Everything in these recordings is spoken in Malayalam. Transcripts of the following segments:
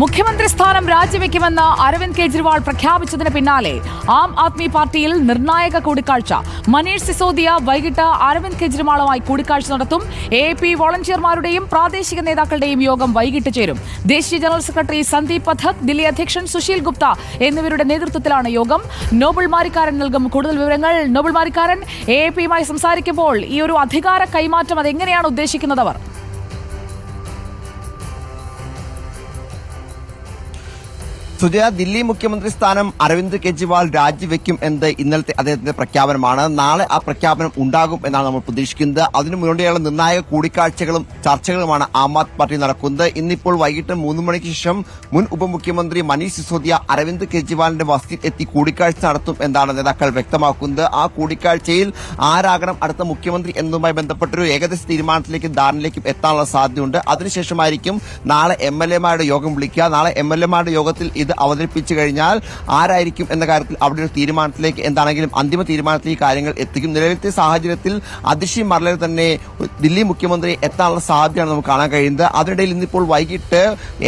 മുഖ്യമന്ത്രി സ്ഥാനം രാജിവെക്കുമെന്ന് അരവിന്ദ് കെജ്രിവാൾ പ്രഖ്യാപിച്ചതിന് പിന്നാലെ ആം ആദ്മി പാർട്ടിയിൽ നിർണായക കൂടിക്കാഴ്ച. മനീഷ് സിസോദിയ വൈകിട്ട് അരവിന്ദ് കെജ്രിവാളുമായി കൂടിക്കാഴ്ച നടത്തും. എ പി വോളണ്ടിയർമാരുടെയും പ്രാദേശിക നേതാക്കളുടെയും യോഗം വൈകിട്ട് ചേരും. ദേശീയ ജനറൽ സെക്രട്ടറി സന്ദീപ് പഥക് ദില്ലി അധ്യക്ഷൻ സുശീൽ ഗുപ്ത എന്നിവരുടെ നേതൃത്വത്തിലാണ് യോഗം. നോബൽ മാരിക്കാരൻ നൽകും കൂടുതൽ വിവരങ്ങൾ. നോബൽ മാരിക്കാരൻ എ പിയുമായി സംസാരിക്കുമ്പോൾ ഈ ഒരു അധികാര കൈമാറ്റം അതെങ്ങനെയാണ് ഉദ്ദേശിക്കുന്നത് സുജയ ദില്ലി മുഖ്യമന്ത്രി സ്ഥാനം അരവിന്ദ് കെജ്രിവാൾ രാജിവെക്കും എന്ന് ഇന്നലത്തെ അദ്ദേഹത്തിന്റെ പ്രഖ്യാപനമാണ്. നാളെ ആ പ്രഖ്യാപനം ഉണ്ടാകും എന്നാണ് നമ്മൾ പ്രതീക്ഷിക്കുന്നത്. അതിനു മുന്നോടിയുള്ള നിർണായക കൂടിക്കാഴ്ചകളും ചർച്ചകളുമാണ് ആം ആദ്മി പാർട്ടി നടക്കുന്നത്. ഇന്നിപ്പോൾ വൈകിട്ട് മൂന്ന് മണിക്ക് ശേഷം മുൻ ഉപമുഖ്യമന്ത്രി മനീഷ് സിസോദിയ അരവിന്ദ് കെജ്രിവാളിന്റെ വസതിയിൽ എത്തി കൂടിക്കാഴ്ച നടത്തും എന്നാണ് നേതാക്കൾ വ്യക്തമാക്കുന്നത്. ആ കൂടിക്കാഴ്ചയിൽ ആരാകണം അടുത്ത മുഖ്യമന്ത്രി എന്നതുമായി ബന്ധപ്പെട്ടൊരു ഏകദേശ തീരുമാനത്തിലേക്കും ധാരണയിലേക്കും എത്താനുള്ള സാധ്യതയുണ്ട്. അതിനുശേഷമായിരിക്കും നാളെ എം എൽ എമാരുടെ യോഗം വിളിക്കുക. നാളെ എം എൽ എമാരുടെ യോഗത്തിൽ ഇത് അവതരിപ്പിച്ചു കഴിഞ്ഞാൽ ആരായിരിക്കും എന്ന കാര്യത്തിൽ അവിടെ ഒരു തീരുമാനത്തിലേക്ക് എന്താണെങ്കിലും അന്തിമ തീരുമാനത്തിൽ ഈ കാര്യങ്ങൾ എത്തിക്കും. നിലവിലത്തെ സാഹചര്യത്തിൽ അതിഷി മർലർ തന്നെ ദില്ലി മുഖ്യമന്ത്രി എത്താനുള്ള സാധ്യതയാണ് നമുക്ക് കാണാൻ കഴിയുന്നത്. അതിനിടയിൽ ഇന്നിപ്പോൾ വൈകിട്ട്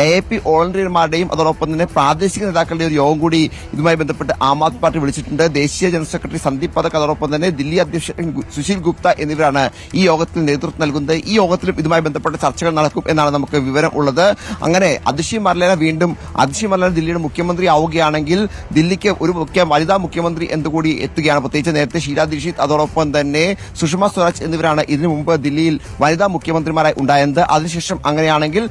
എ എ പി വോളണ്ടിയർമാരുടെയും അതോടൊപ്പം തന്നെ പ്രാദേശിക നേതാക്കളുടെ ഒരു യോഗം കൂടി ഇതുമായി ബന്ധപ്പെട്ട് ആം ആദ്മി പാർട്ടി വിളിച്ചിട്ടുണ്ട്. ദേശീയ ജനറൽ സെക്രട്ടറി സന്ദീപ് പതക് അതോടൊപ്പം തന്നെ ദില്ലി അധ്യക്ഷൻ സുശീൽ ഗുപ്ത എന്നിവരാണ് ഈ യോഗത്തിൽ നേതൃത്വം നൽകുന്നത്. ഈ യോഗത്തിലും ഇതുമായി ബന്ധപ്പെട്ട ചർച്ചകൾ നടക്കും എന്നാണ് നമുക്ക് വിവരം ഉള്ളത്. അങ്ങനെ അതിഷി മർലേന വീണ്ടും അതിഷി മർലേന ദില്ലിയുടെ മുഖ്യമന്ത്രി ആവുകയാണെങ്കിൽ ദില്ലിക്ക് ഒരു മുഖ്യ വനിതാ മുഖ്യമന്ത്രി എന്തുകൂടി എത്തുകയാണ്. പ്രത്യേകിച്ച് നേരത്തെ ഷീല ദീക്ഷിത് അതോടൊപ്പം തന്നെ സുഷമ സ്വരാജ് എന്നിവരാണ് ഇതിനു മുമ്പ് ദില്ലിയിൽ വനിതാ മുഖ്യമന്ത്രിമാരായി ഉണ്ടായത് അതിനുശേഷം അങ്ങനെയാണെങ്കിൽ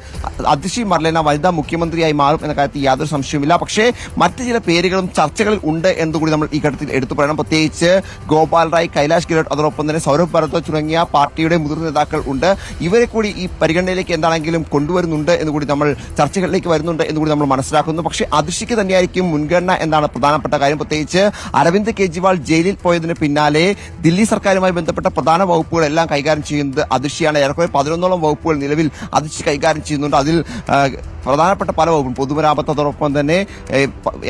അതിഷി മർലേന വനിതാ മുഖ്യമന്ത്രിയായി മാറും എന്ന കാര്യത്തിൽ യാതൊരു സംശയവുമില്ല. പക്ഷേ മറ്റു ചില പേരുകളും ചർച്ചകളിൽ ഉണ്ട് എന്നുകൂടി നമ്മൾ ഈ ഘട്ടത്തിൽ എടുത്തു പറയണം. പ്രത്യേകിച്ച് ഗോപാൽ റായ് കൈലാഷ് ഗെഹ്ലോട്ട് അതോടൊപ്പം തന്നെ സൗരഭ് ഭരദ്വാജ് തുടങ്ങിയ പാർട്ടിയുടെ മുതിർന്ന നേതാക്കൾ ഉണ്ട്. ഇവരെ കൂടി ഈ പരിഗണനയിലേക്ക് എന്താണെങ്കിലും കൊണ്ടുവരുന്നുണ്ട് എന്നുകൂടി നമ്മൾ ചർച്ചകളിലേക്ക് വരുന്നുണ്ട് എന്നുകൂടി നമ്മൾ മനസ്സിലാക്കുന്നു. പക്ഷേ അതിഷിക്ക് തന്നെയായിരിക്കും മുൻഗണന എന്നാണ് പ്രധാനപ്പെട്ട കാര്യം. പ്രത്യേകിച്ച് അരവിന്ദ് കെജ്രിവാൾ ജയിലിൽ പോയതിന് പിന്നാലെ ദില്ലി സർക്കാരുമായി ബന്ധപ്പെട്ട പ്രധാന വകുപ്പുകളെല്ലാം കൈകാര്യം ചെയ്യുന്നത് അതിഷിയാണ് ഏറെക്കുറെ പതിനൊന്നോളം വകുപ്പുകൾ നിലവിൽ അതിഷി കൈകാര്യം ചെയ്യുന്നുണ്ട്. അതിൽ പ്രധാനപ്പെട്ട പല വകുപ്പും പൊതുമരാമത്ത് അതോടൊപ്പം തന്നെ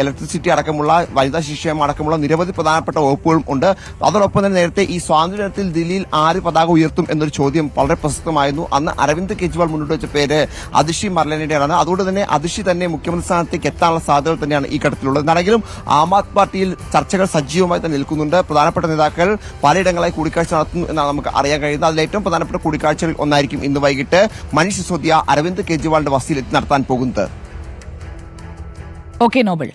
ഇലക്ട്രിസിറ്റി അടക്കമുള്ള വനിതാ ശിക്ഷയം അടക്കമുള്ള നിരവധി പ്രധാനപ്പെട്ട വകുപ്പുകളും ഉണ്ട്. അതോടൊപ്പം തന്നെ നേരത്തെ ഈ സ്വാതന്ത്ര്യത്തിൽ ദില്ലിയിൽ ആര് പതാക ഉയർത്തും എന്നൊരു ചോദ്യം വളരെ പ്രസക്തമായിരുന്നു. അന്ന് അരവിന്ദ് കെജ്രിവാൾ മുന്നോട്ട് വെച്ച പേര് അതിഷി മർലനയുടെയാണ് അതുകൊണ്ട് തന്നെ അതിഷി തന്നെ മുഖ്യമന്ത്രി സ്ഥാനത്തേക്ക് എത്താനുള്ള സാധ്യതകൾ തന്നെയാണ് ഈ ഘട്ടത്തിലുള്ളത്. എന്നാണെങ്കിലും ആം ആദ്മി പാർട്ടിയിൽ ചർച്ചകൾ സജീവമായി തന്നെ നിൽക്കുന്നുണ്ട്. പ്രധാനപ്പെട്ട നേതാക്കൾ പലയിടങ്ങളായി കൂടിക്കാഴ്ച നടത്തുന്നു എന്നാണ് നമുക്ക് അറിയാൻ കഴിയുന്നത്. അതിൽ ഏറ്റവും പ്രധാനപ്പെട്ട കൂടിക്കാഴ്ചകൾ ഒന്നായിരിക്കും ഇന്ന് വൈകിട്ട് മനീഷ് സിസോദിയ അരവിന്ദ് കെജ്രിവാളിന്റെ വസതിയിൽ എത്തി നടത്താൻ പോകുന്നത്. ഓക്കെ നോബിൾ